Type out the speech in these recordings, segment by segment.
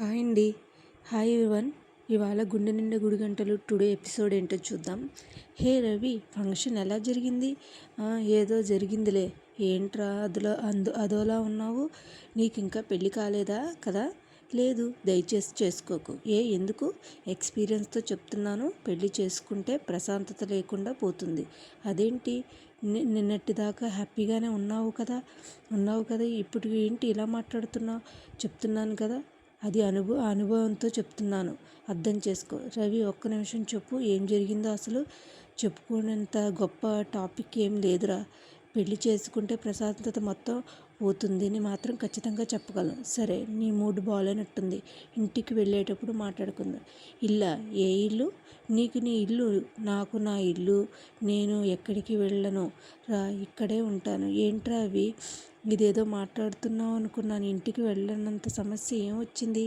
Hi అండి. Hi one ఇవాళ గుండె నిండా గుడి గంటలు టుడే ఎపిసోడ్ ఏంటో చూద్దాం. హే రవి ఫంక్షన్ ఎలా జరిగింది? ఏదో జరిగిందిలే. ఏంట్రా అదిలో అందు అదోలా ఉన్నావు? నీకు ఇంకా పెళ్ళి కాలేదా కదా? లేదు దయచేసి చేసుకోకు. ఏ ఎందుకు? ఎక్స్పీరియన్స్తో చెప్తున్నాను. పెళ్ళి చేసుకుంటే ప్రశాంతత లేకుండా పోతుంది. అదేంటి? నిన్నటిదాకా హ్యాపీగానే ఉన్నావు కదా? ఉన్నావు కదా? ఇప్పుడు ఏంటి ఇలా మాట్లాడుతున్నావు? చెప్తున్నాను కదా? అది అనుభవ అనుభవంతో చెప్తున్నాను. అర్థం చేసుకో. రవి ఒక్క నిమిషం చెప్పు. ఏం జరిగిందో అసలు చెప్పుకునేంత గొప్ప టాపిక్ ఏం లేదురా. పెళ్ళి చేసుకుంటే ప్రశాంతత మొత్తం పోతుంది అని మాత్రం ఖచ్చితంగా చెప్పగలను. సరే నీ మూడు బాగాలేనట్టుంది. ఇంటికి వెళ్ళేటప్పుడు మాట్లాడుకుందాం. ఇల్లా ఏ ఇల్లు? నీకు నీ ఇల్లు నాకు నా ఇల్లు. నేను ఎక్కడికి వెళ్ళను? రా ఇక్కడే ఉంటాను. ఏంట్రా అవి? ఇదేదో మాట్లాడుతున్నావు అనుకున్నాను. ఇంటికి వెళ్ళనంత సమస్య ఏమొచ్చింది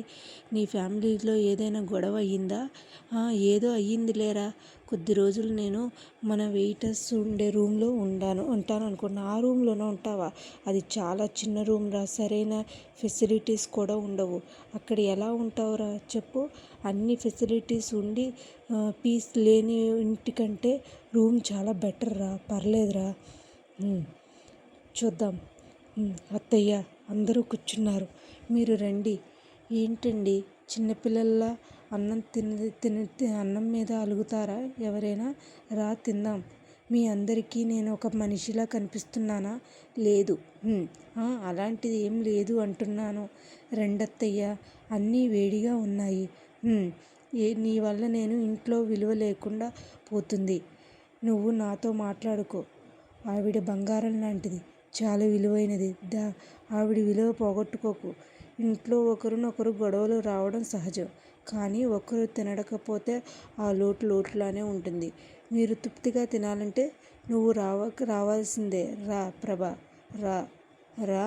నీ ఫ్యామిలీలో ఏదైనా గొడవ అయ్యిందా? ఏదో అయ్యింది లేరా? కొద్ది రోజులు నేను మన వెయిటర్స్ ఉండే రూమ్లో ఉండాను ఉంటాను అనుకున్నా. ఆ రూమ్లోనే ఉంటావా? అది చాలా చిన్న రూమ్ రా. సరైన ఫెసిలిటీస్ కూడా ఉండవు. అక్కడ ఎలా ఉంటావురా చెప్పు. అన్ని ఫెసిలిటీస్ ఉండి పీస్ లేని ఇంటికంటే రూమ్ చాలా బెటర్ రా. పర్లేదురా. చూద్దాం. అత్తయ్య అందరూ కూర్చున్నారు. మీరు రండి. ఏంటండి? చిన్నపిల్లల్లా అన్నం తిన తిన అన్నం మీద అలుగుతారా? ఎవరైనా రా తిందాం. మీ అందరికీ నేను ఒక మనిషిలా కనిపిస్తున్నానా? లేదు. అలాంటిది ఏం లేదు అంటున్నాను. రెండత్తయ్య అన్నీ వేడిగా ఉన్నాయి. ఏ నీ వల్ల నేను ఇంట్లో విలువ లేకుండా పోతుంది. నువ్వు నాతో మాట్లాడుకో. ఆవిడ బంగారం లాంటిది. చాలా విలువైనది. దా ఆవిడ విలువ పోగొట్టుకోకు. ఇంట్లో ఒకరినొకరు గొడవలు రావడం సహజం. కానీ ఒకరు తినడకపోతే ఆ లోటు లోటులానే ఉంటుంది. మీరు తృప్తిగా తినాలంటే నువ్వు రావ రావాల్సిందే. రా ప్రభా. రా. రా.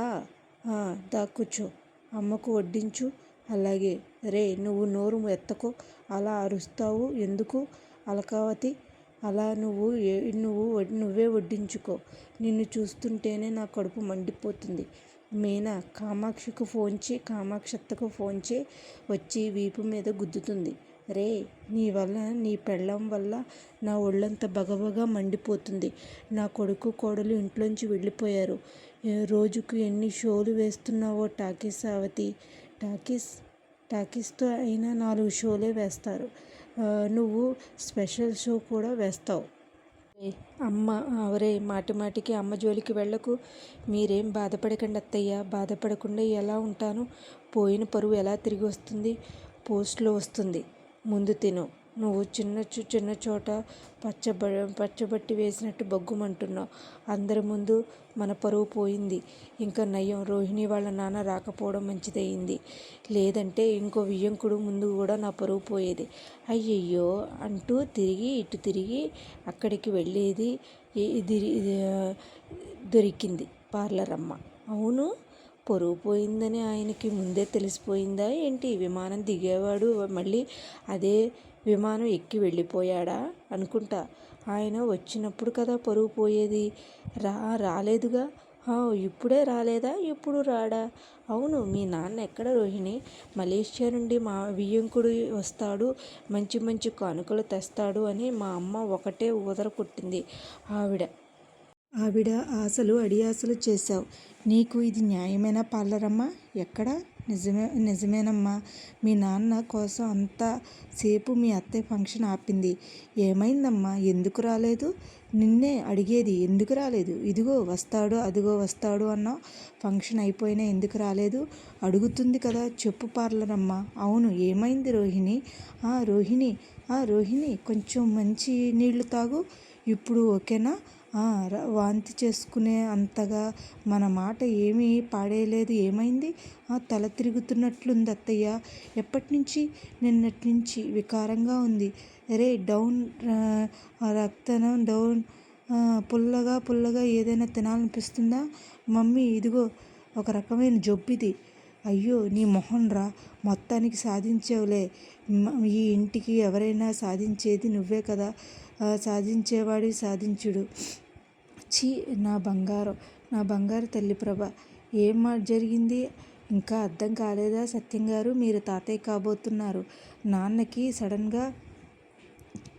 "ఆ, దా కూర్చో. అమ్మకు వడ్డించు. అలాగే రే నువ్వు నోరు ఎత్తకో. అలా అరుస్తావు. ఎందుకు? అలకావతి అలా నువ్వు ఏ- నువ్వు నువ్వే వడ్డించుకో. నిన్ను చూస్తుంటేనే నా కడుపు మండిపోతుంది. మీనా కామాక్షికి ఫోన్ చే కామాక్షత్తకు ఫోన్ చే వచ్చి వీపు మీద గుద్దుతుంది. రే నీ వల్ల నీ పెళ్ళం వల్ల నా ఒళ్ళంతా బగబగా మండిపోతుంది. నా కొడుకు కోడలు ఇంట్లోంచి వెళ్ళిపోయారు. రోజుకు ఎన్ని షోలు వేస్తున్నావో టాకీస్ అవతి టాకీస్ టాకీస్తో అయినా నాలుగు షోలే వేస్తారు. నువ్వు స్పెషల్ షో కూడా వేస్తావు. అమ్మ అవరే మాటి మాటికి అమ్మ జోలికి వెళ్ళకు. మీరేం బాధపడకండి అత్తయ్య. బాధపడకుండా ఎలా ఉంటాను? పోయిన పరువు ఎలా తిరిగి వస్తుంది? పోస్ట్లో వస్తుంది. ముందు తిను. నువ్వు చిన్న చో- చిన్న చోట పచ్చబ పచ్చబట్టి వేసినట్టు బొగ్గుమంటున్నావు. అందరి ముందు మన పరువు పోయింది. ఇంకా నయం రోహిణి వాళ్ళ నాన్న రాకపోవడం మంచిదయింది. లేదంటే ఇంకో వియ్యంకుడు ముందు కూడా నా పరువు పోయేది. అయ్యయ్యో అంటూ తిరిగి ఇటు తిరిగి అక్కడికి వెళ్ళేది ఇది దొరికింది పార్లర్ అమ్మ అవును పొరుగు పోయిందని ఆయనకి ముందే తెలిసిపోయిందా ఏంటి? విమానం దిగేవాడు మళ్ళీ అదే విమానం ఎక్కి వెళ్ళిపోయాడా? అనుకుంటా. ఆయన వచ్చినప్పుడు కదా పరుగు పోయేది. రా రాలేదుగా? "ఆ, ఇప్పుడే రాలేదా? ఎప్పుడు రాడా? అవును మీ నాన్న ఎక్కడ రోహిణి? మలేషియా నుండి మా వియ్యంకుడు వస్తాడు. మంచి మంచి కానుకలు తెస్తాడు అని మా అమ్మ ఒకటే ఊదర కొట్టింది. ఆవిడ ఆవిడ ఆశలు అడియాసలు చేశావు. నీకు ఇది న్యాయమైన పార్లరమ్మా ఎక్కడ? నిజమే నిజమేనమ్మా. మీ నాన్న కోసం అంతా సేపు మీ అత్తయ్య ఫంక్షన్ ఆపింది. ఏమైందమ్మా? ఎందుకు రాలేదు? నిన్నే అడిగేది ఎందుకు రాలేదు? ఇదిగో వస్తాడు అదిగో వస్తాడు అన్నావు ఫంక్షన్ అయిపోయినా ఎందుకు రాలేదు? అడుగుతుంది కదా చెప్పు పార్లరమ్మా. అవును ఏమైంది రోహిణి? ఆ రోహిణి ఆ రోహిణి కొంచెం మంచి నీళ్ళు తాగు. ఇప్పుడు ఓకేనా? వాంతి చేసుకునే అంతగా మన మాట ఏమీ పాడేయలేదు. ఏమైంది? "ఆ, తల తిరుగుతున్నట్లుంది అత్తయ్య. ఎప్పటి నుంచి నిన్నటి నుంచి వికారంగా ఉంది. రే డౌన్ రక్తనం డౌన్ పుల్లగా పుల్లగా ఏదైనా తినాలనిపిస్తుందా? మమ్మీ ఇదిగో ఒక రకమైన జబ్బిది. అయ్యో నీ మొహం రా. మొత్తానికి సాధించేవులే. మ- ఈ ఇంటికి ఎవరైనా సాధించేది నువ్వే కదా. సాధించేవాడి సాధించుడు. ఛీ నా బంగారం నా బంగారు తల్లి ప్రభ ఏం జరిగింది? ఇంకా అర్థం కాలేదా సత్యం గారు? మీరు తాతయ్య కాబోతున్నారు. నాన్నకి సడన్గా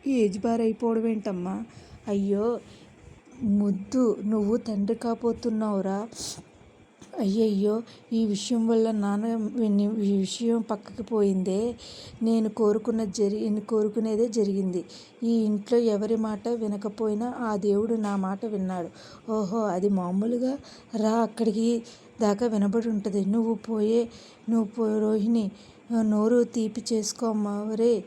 ఏజ్ బార్ అయిపోవడం ఏంటమ్మా? అయ్యో ముద్దు నువ్వు తండ్రి కాబోతున్నావురా. అయ్యయ్యో ఈ విషయం వల్ల నాన్న ఈ విషయం పక్కకి పోయిందే. నేను కోరుకున్న జరి కోరుకునేదే జరిగింది. ఈ ఇంట్లో ఎవరి మాట వినకపోయినా ఆ దేవుడు నా మాట విన్నాడు. ఓహో అది మామూలుగా రా అక్కడికి దాకా వినబడి ఉంటుంది. నువ్వు పోయే నువ్వు పో రోహిణి నోరు తీపి చేసుకోమ్మా రే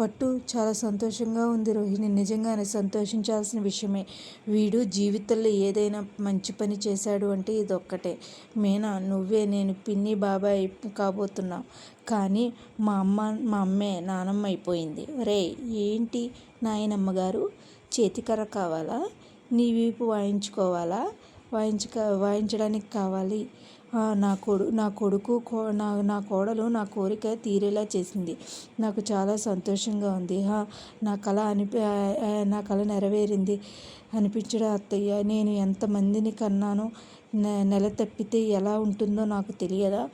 పట్టు చాలా సంతోషంగా ఉంది రోహిణి. నిజంగానే సంతోషించాల్సిన విషయమే. వీడు జీవితంలో ఏదైనా మంచి పని చేశాడు అంటే ఇదొక్కటే. మీనా నువ్వే నేను పిన్ని బాబాయ్ కాబోతున్నావు కానీ మా అమ్మ మా అమ్మే నానమ్మ అయిపోయింది. రే ఏంటి నాయనమ్మ గారు? చేతికర్ర కావాలా? నీ వీపు వాయించుకోవాలా? వాయించుక వాయించడానికి కావాలి? నా కొడు నా కొడుకు కో నా నా కోడలు నా కోరిక తీరేలా చేసింది. నాకు చాలా సంతోషంగా ఉంది. హా, నా కళ అనిపి నా కళ నెరవేరింది అనిపించడం అత్తయ్య? నేను ఎంతమందిని కన్నానో నె- నెల తప్పితే ఎలా ఉంటుందో నాకు తెలియదా?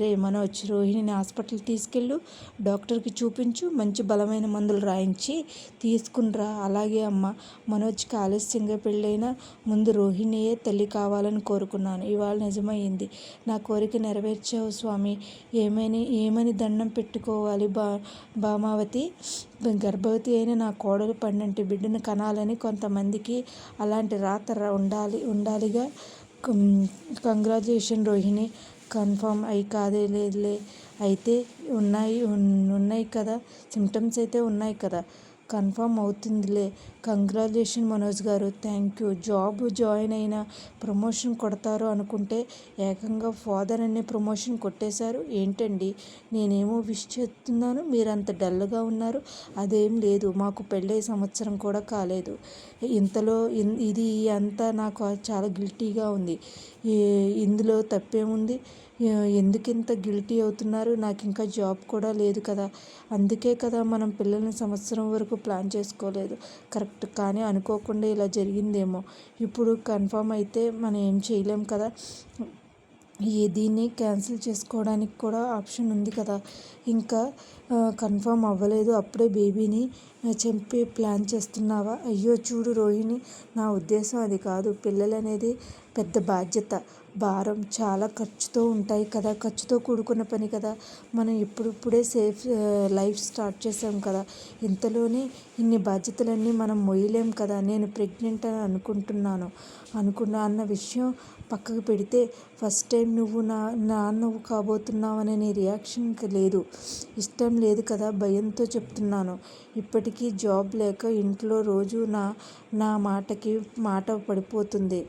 రే మనోజ్ రోహిణిని హాస్పిటల్ తీసుకెళ్ళు డాక్టర్కి చూపించు మంచి బలమైన మందులు రాయించి తీసుకునిరా అలాగే అమ్మ మనోజ్కి ఆలస్యంగా పెళ్ళైనా ముందు రోహిణియే తల్లి కావాలని కోరుకున్నాను. ఇవాళ నిజమైంది నా కోరిక నెరవేర్చావు స్వామి. ఏమని ఏమని దండం పెట్టుకోవాలి బా భామావతి గర్భవతి అయిన నా కోడలు పన్నెండు బిడ్డను కనాలని కొంతమందికి అలాంటి రాత ఉండాలి ఉండాలిగా. కంగ్రాచులేషన్ రోహిణి కన్ఫర్మ్ అయి కాదే లేదులే. అయితే ఉన్నాయి ఉన్నాయి కదా. సిమ్టమ్స్ అయితే ఉన్నాయి కదా. Confirm అవుతుందిలే. Congratulation Manoj garu. Thank you. Job join అయిన ప్రమోషన్ కొడతారు అనుకుంటే ఏకంగా ఫాదర్ అనే ప్రమోషన్ కొట్టేశారు. ఏంటండి? నేనేమో విష్ చేస్తున్నాను. మీరు అంత డల్గా ఉన్నారు. అదేం లేదు. మాకు పెళ్ళై సంవత్సరం కూడా కాలేదు. ఇంతలో ఇది అంతా నాకు చాలా గిల్టీగా ఉంది. ఇందులో తప్పేముంది? ఎందుకు ఇంత గిల్టీ అవుతున్నారు? నాకు ఇంకా జాబ్ కూడా లేదు కదా. అందుకే కదా మనం పిల్లల్ని సంవత్సరం వరకు ప్లాన్ చేసుకోలేదు. కరెక్ట్ కానీ అనుకోకుండా ఇలా జరిగిందేమో. ఇప్పుడు కన్ఫర్మ్ అయితే మనం ఏం చేయలేం కదా. ఏ దీన్ని క్యాన్సిల్ చేసుకోవడానికి కూడా ఆప్షన్ ఉంది కదా. ఇంకా కన్ఫర్మ్ అవ్వలేదు. అప్పుడే బేబీని చంపి ప్లాన్ చేస్తున్నావా? అయ్యో చూడు రోహిణి నా ఉద్దేశం అది కాదు. పిల్లలనేది పెద్ద బాధ్యత. భారం చాలా ఖర్చుతో ఉంటాయి కదా. ఖర్చుతో కూడుకున్న పని కదా. మనం ఇప్పుడిప్పుడే సేఫ్ లైఫ్ స్టార్ట్ చేసాం కదా. ఇంతలోనే ఇన్ని బాధ్యతలన్నీ మనం మొయ్యలేం కదా. నేను ప్రెగ్నెంట్ అని అనుకుంటున్నాను. అనుకున్నా అన్న విషయం పక్కకు పెడితే ఫస్ట్ టైం నువ్వు నా నాన్నవు కాబోతున్నావనే నీ రియాక్షన్ లేదు. ఇష్టం లేదు కదా భయంతో చెప్తున్నాను. ఇప్పటికీ జాబ్ లేక ఇంట్లో రోజు నా నా మాటకి మాట పడిపోతుంది.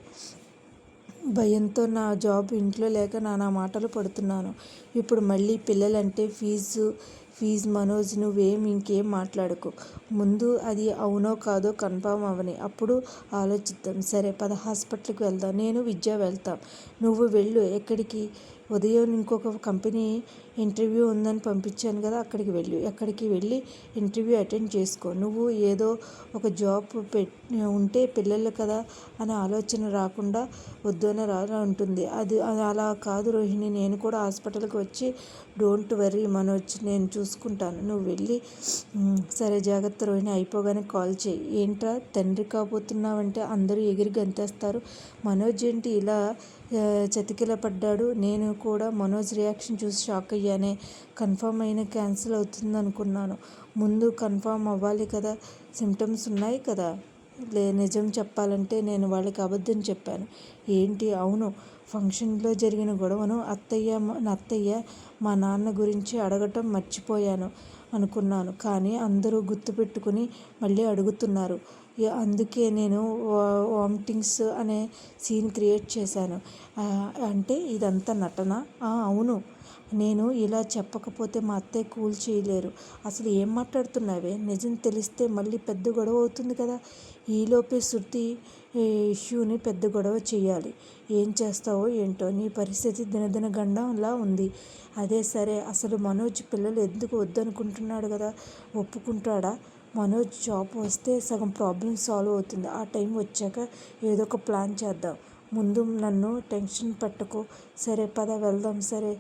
భయంతో నా జాబ్ ఇంట్లో లేక నానా మాటలు పడుతున్నాను. ఇప్పుడు మళ్ళీ పిల్లలంటే ఫీజు ఫీజు మనోజ్ నువ్వేం ఇంకేం మాట్లాడకు. ముందు అది అవునో కాదో కన్ఫామ్ అవని. అప్పుడు ఆలోచిద్దాం. సరే పద హాస్పిటల్కి వెళ్దాం. నేను విద్య వెళ్తాం. నువ్వు వెళ్ళు. ఎక్కడికి? ఉదయం ఇంకొక కంపెనీ ఇంటర్వ్యూ ఉందని పంపించాను కదా అక్కడికి వెళ్ళు. అక్కడికి వెళ్ళి ఇంటర్వ్యూ అటెండ్ చేసుకో. నువ్వు ఏదో ఒక జాబ్ పెట్ ఉంటే పిల్లలు కదా అనే ఆలోచన రాకుండా వద్దు అని రా ఉంటుంది అది అలా కాదు రోహిణి నేను కూడా హాస్పిటల్కి వచ్చి డోంట్ వర్రీ మనోజ్ నేను చూసుకుంటాను. నువ్వు వెళ్ళి సరే జాగ్రత్త రోహిణి అయిపోగానే కాల్ చేయి. ఏంట్రా తండ్రి కాబోతున్నావంటే అందరూ ఎగిరి గంతేస్తారు. మనోజ్ ఏంటి ఇలా చతికిల పడ్డాడు. నేను కూడా మనోజ్ రియాక్షన్ చూసి షాక్ అయ్యానే. కన్ఫర్మ్ అయిన క్యాన్సిల్ అవుతుంది అనుకున్నాను ముందు కన్ఫర్మ్ అవ్వాలి కదా. సిమ్టమ్స్ ఉన్నాయి కదా. లే నిజం చెప్పాలంటే నేను వాళ్ళకి అబద్ధం చెప్పాను. ఏంటి? అవును. ఫంక్షన్లో జరిగిన గొడవను అత్తయ్య నా అత్తయ్య మా నాన్న గురించి అడగటం మర్చిపోయాను అనుకున్నాను. కానీ అందరూ గుర్తుపెట్టుకుని మళ్ళీ అడుగుతున్నారు. అందుకే నేను వా- వామిటింగ్స్ అనే సీన్ క్రియేట్ చేశాను. అంటే ఇదంతా నటన? అవును. నేను ఇలా చెప్పకపోతే మా అత్తయ్య కూల్ చేయలేరు. అసలు ఏం మాట్లాడుతున్నావే? నిజం తెలిస్తే మళ్ళీ పెద్ద గొడవ అవుతుంది కదా. ఈలోపే శృతి ఇష్యూని పెద్ద గొడవ చేయాలి. ఏం చేస్తావో ఏంటో? నీ పరిస్థితి దినదిన గండంలా ఉంది. అదే సరే అసలు మనోజ్ పిల్లలు ఎందుకు వద్దనుకుంటున్నాడు కదా? ఒప్పుకుంటాడా? మనోజ్ జాబ్ వస్తే సగం ప్రాబ్లం సాల్వ్ అవుతుంది. ఆ టైం వచ్చాక ఏదో ఒక ప్లాన్ చేద్దాం. ముందు నన్ను టెన్షన్ పెట్టకు. సరే పద వెళ్దాం. సరే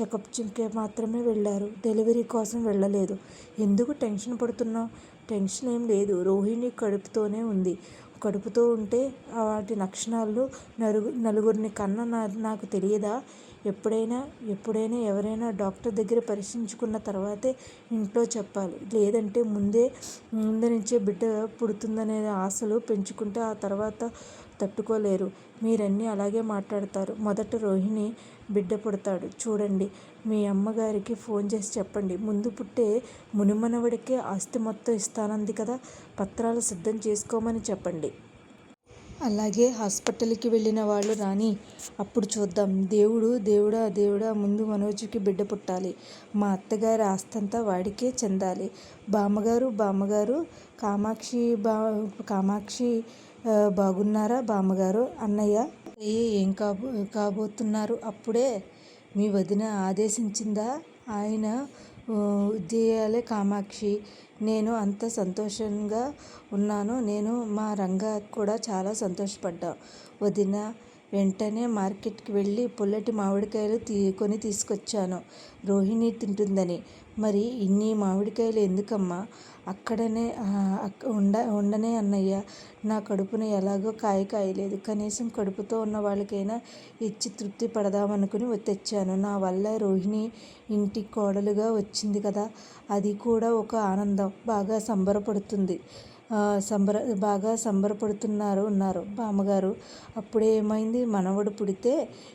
చెకప్ చింకే మాత్రమే వెళ్ళారు. డెలివరీ కోసం వెళ్ళలేదు. ఎందుకు టెన్షన్ పడుతున్నావు? టెన్షన్ ఏం లేదు. రోహిణి కడుపుతోనే ఉంది. కడుపుతో ఉంటే వాటి లక్షణాలు నలుగు నలుగురిని కన్నా నా నాకు తెలియదా? ఎప్పుడైనా ఎప్పుడైనా ఎవరైనా డాక్టర్ దగ్గర పరీక్షించుకున్న తర్వాతే ఇంట్లో చెప్పాలి. లేదంటే ముందే ముందు నుంచే బిడ్డ పుడుతుందనే ఆశలు పెంచుకుంటే ఆ తర్వాత తట్టుకోలేరు. మీరన్నీ అలాగే మాట్లాడతారు. మొదట రోహిణి బిడ్డ పుడతాడు. చూడండి మీ అమ్మగారికి ఫోన్ చేసి చెప్పండి. ముందు పుట్టే మునిమనవడికే ఆస్తి మొత్తం ఇస్తానంది కదా. పత్రాలు సిద్ధం చేసుకోమని చెప్పండి. అలాగే హాస్పిటల్కి వెళ్ళిన వాళ్ళు రాని అప్పుడు చూద్దాం. దేవుడు దేవుడా దేవుడా ముందు మనోజ్కి బిడ్డ పుట్టాలి. మా అత్తగారి ఆస్తంతా వాడికే చెందాలి. బామ్మగారు బామ్మగారు కామాక్షి బా కామాక్షి బాగున్నారా బామ్మగారు? అన్నయ్య ఏం కాబో కాబోతున్నారు? అప్పుడే మీ వదిన ఆదేశించిందా? ఆయన ఉద్యాలే కామాక్షి. నేను అంత సంతోషంగా ఉన్నాను. నేను మా రంగ కూడా చాలా సంతోషపడ్డా. వదిన వెంటనే మార్కెట్కి వెళ్ళి పుల్లటి మామిడికాయలు తీ కొని తీసుకొచ్చాను. రోహిణి తింటుందని. మరి ఇన్ని మామిడికాయలు ఎందుకమ్మా? అక్కడనే ఉండ ఉండనే అన్నయ్య. నా కడుపున ఎలాగో కాయ కాయలేదు. కనీసం కడుపుతో ఉన్న వాళ్ళకైనా ఇచ్చి తృప్తి పడదామనుకుని తెచ్చాను. నా వల్ల రోహిణి ఇంటి కోడలుగా వచ్చింది కదా. అది కూడా ఒక ఆనందం. బాగా సంబరపడుతుంది. సంబర బాగా సంబరపడుతున్నారు ఉన్నారు బామ్మగారు. అప్పుడే ఏమైంది? మనవడు పుడితే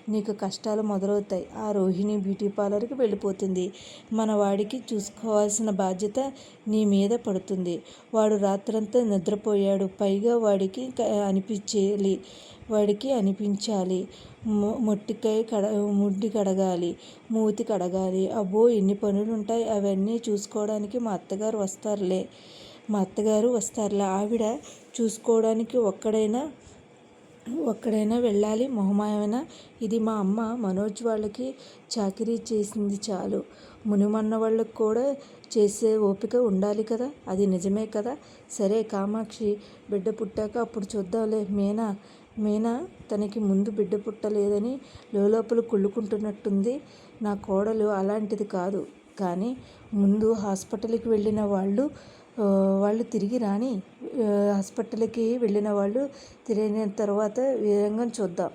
నీకు కష్టాలు మొదలవుతాయి. ఆ రోహిణి బ్యూటీ పార్లర్కి వెళ్ళిపోతుంది. మన వాడికి చూసుకోవాల్సిన బాధ్యత నీ మీద పడుతుంది. వాడు రాత్రంతా నిద్రపోయాడు. పైగా వాడికి అనిపించేయాలి వాడికి అనిపించాలి. మొట్టికాయ కడ ముడ్డి కడగాలి మూతి కడగాలి. అబ్బో ఎన్ని పనులు ఉంటాయి అవన్నీ చూసుకోవడానికి మా అత్తగారు వస్తారులే. మా అత్తగారు వస్తారులే. ఆవిడ చూసుకోవడానికి ఒక్కడైనా ఒక్కడైనా వెళ్ళాలి. మొహమాయమైన? ఇది మా అమ్మ. మనోజ్ వాళ్ళకి చాకరీ చేసింది చాలు. మునిమన్న వాళ్ళకి కూడా చేసే ఓపిక ఉండాలి కదా? అది నిజమే కదా? సరే కామాక్షి బిడ్డ పుట్టాక అప్పుడు చూద్దాంలే. మీనా? మీనా? తనకి ముందు బిడ్డ పుట్టలేదని లోపల కుళ్ళుకుంటున్నట్టుంది. నా కోడలు అలాంటిది కాదు. కానీ ముందు హాస్పిటల్కి వెళ్ళిన వాళ్ళు వాళ్ళు తిరిగి రాని హాస్పిటల్కి వెళ్ళిన వాళ్ళు తిరిగిన తర్వాత విధంగా చూద్దాం.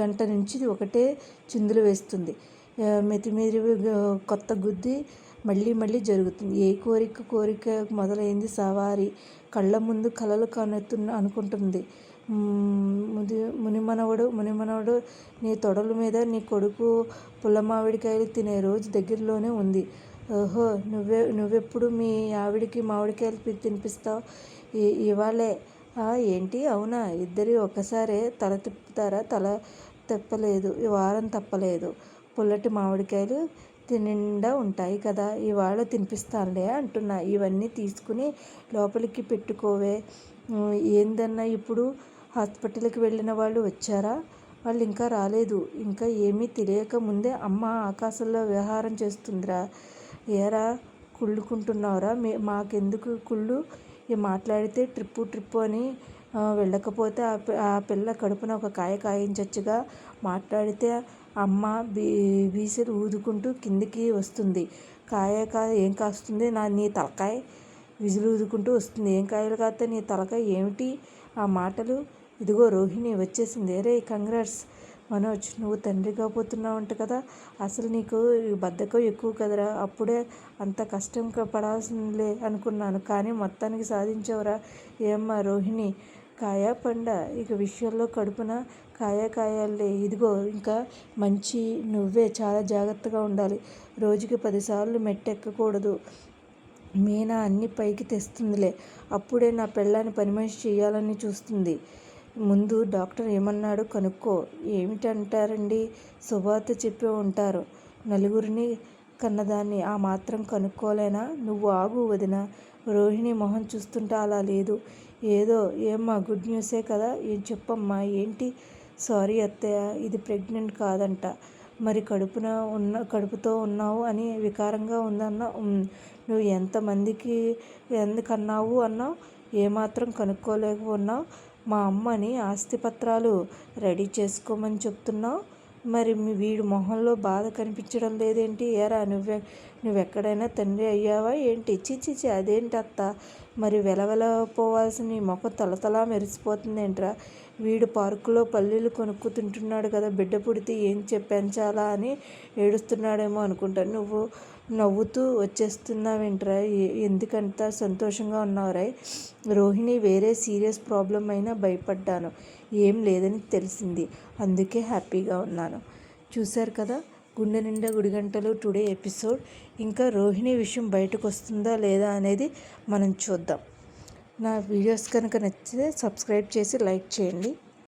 గంట నుంచి ఒకటే చిందులు వేస్తుంది. మెతిమీరి కొత్త గుద్ది మళ్ళీ మళ్ళీ జరుగుతుంది. ఏ కోరిక కోరిక మొదలైంది? సవారి. కళ్ళ ముందు కలలు కనుతున్న అనుకుంటుంది. ముది మునిమనవడు మునిమనవడు నీ తొడల మీద నీ కొడుకు పుల్ల మామిడికాయలు తినే రోజు దగ్గరలోనే ఉంది. ఓహో నువ్వే నువ్వెప్పుడు మీ ఆవిడకి మామిడికాయలు తినిపిస్తావు? ఇవాళే. ఏంటి? అవునా? ఇద్దరి ఒకసారే తల తిప్పుతారా? తల తిప్పలేదు. ఈ వారం తప్పలేదు. పుల్లటి మామిడికాయలు తినిండా ఉంటాయి కదా. ఇవాళ తినిపిస్తానులే అంటున్నా. ఇవన్నీ తీసుకుని లోపలికి పెట్టుకోవే. ఏందన్నా ఇప్పుడు? హాస్పిటల్కి వెళ్ళిన వాళ్ళు వచ్చారా? వాళ్ళు ఇంకా రాలేదు. ఇంకా ఏమీ తెలియక ముందే అమ్మ ఆకాశంలో వ్యవహారం చేస్తుందిరా. ఏరా కుళ్ళుకుంటున్నావురా? మీ మాకెందుకు కుళ్ళు? మాట్లాడితే ట్రిప్పు ట్రిప్పు అని వెళ్ళకపోతే ఆ పిల్ల కడుపున ఒక కాయ కాయించచ్చుగా. మాట్లాడితే అమ్మ బీ బీసెలు ఊదుకుంటూ కిందికి వస్తుంది. కాయ కాయ ఏం కాస్తుంది? నా నీ తలకాయ విజులు ఊదుకుంటూ వస్తుంది. ఏం కాయలు కాస్తే నీ తలకాయ ఏమిటి? ఆ మాటలు ఇదిగో రోహిణి వచ్చేసింది. రే కంగ్రాట్స్ మనోజ్ నువ్వు తండ్రి అంట కదా. అసలు నీకు బద్ధకం ఎక్కువ కదరా. అప్పుడే అంత కష్టం పడాల్సిందిలే అనుకున్నాను. కానీ మొత్తానికి సాధించవరా. ఏమ్మా రోహిణి కాయ పండ? ఇక విషయంలో కడుపున కాయ కాయాలే. ఇదిగో ఇంకా మంచి నువ్వే చాలా జాగ్రత్తగా ఉండాలి. రోజుకి పదిసార్లు మెట్టెక్కకూడదు. మీనా అన్ని పైకి తెస్తుందిలే. అప్పుడే నా పెళ్ళాన్ని పని మనిషి చేయాలని చూస్తుంది. ముందు డాక్టర్ ఏమన్నాడు? కనుక్కో. ఏమిటంటారండి? శుభార్త చెప్పే ఉంటారు. నలుగురిని కన్నదాన్ని ఆ మాత్రం కనుక్కోలేనా? నువ్వు ఆగు వదిన. రోహిణి మొహం చూస్తుంటే అలా లేదు. ఏదో ఏమ్మా గుడ్ న్యూసే కదా? ఏం చెప్పమ్మా? ఏంటి? సారీ అత్తయ్య ఇది ప్రెగ్నెంట్ కాదంట. మరి కడుపున ఉన్న కడుపుతో ఉన్నావు అని వికారంగా ఉందన్నా నువ్వు ఎంతమందికి ఎందుకన్నావు అన్నావు? ఏమాత్రం కనుక్కోలేకపోన్నావు? మా అమ్మని ఆస్తిపత్రాలు రెడీ చేసుకోమని చెప్తున్నావు మరి మీ వీడి మొహంలో బాధ కనిపించడం లేదేంటి? ఏరా నువ్వె నువ్వెక్కడైనా తండ్రి అయ్యావా? ఏంటి? చిచిచి అదేంటి అత్త? మరి వెలవెల పోవాల్సిన నీ మొఖం తలతలా మెరిసిపోతుంది ఏంట్రా వీడు పార్కులో పల్లీలు కొనుక్కు తింటున్నాడు కదా బిడ్డ పుడితే ఏం పెంచాలా అని ఏడుస్తున్నాడేమో అనుకుంటాను నువ్వు నవ్వుతూ వచ్చేస్తున్నావేంట్రా? ఎందుకంత సంతోషంగా ఉన్నావురా రోహిణి వేరే సీరియస్ ప్రాబ్లం అయినా భయపడ్డాను. ఏం లేదని తెలిసింది. అందుకే హ్యాపీగా ఉన్నాను. చూశారు కదా? గుండె నిండా గుడిగంటలు టుడే ఎపిసోడ్. ఇంకా రోహిణి విషయం బయటకు వస్తుందా లేదా అనేది మనం చూద్దాం. నా వీడియోస్ కనుక నచ్చితే సబ్స్క్రైబ్ చేసి లైక్ చేయండి.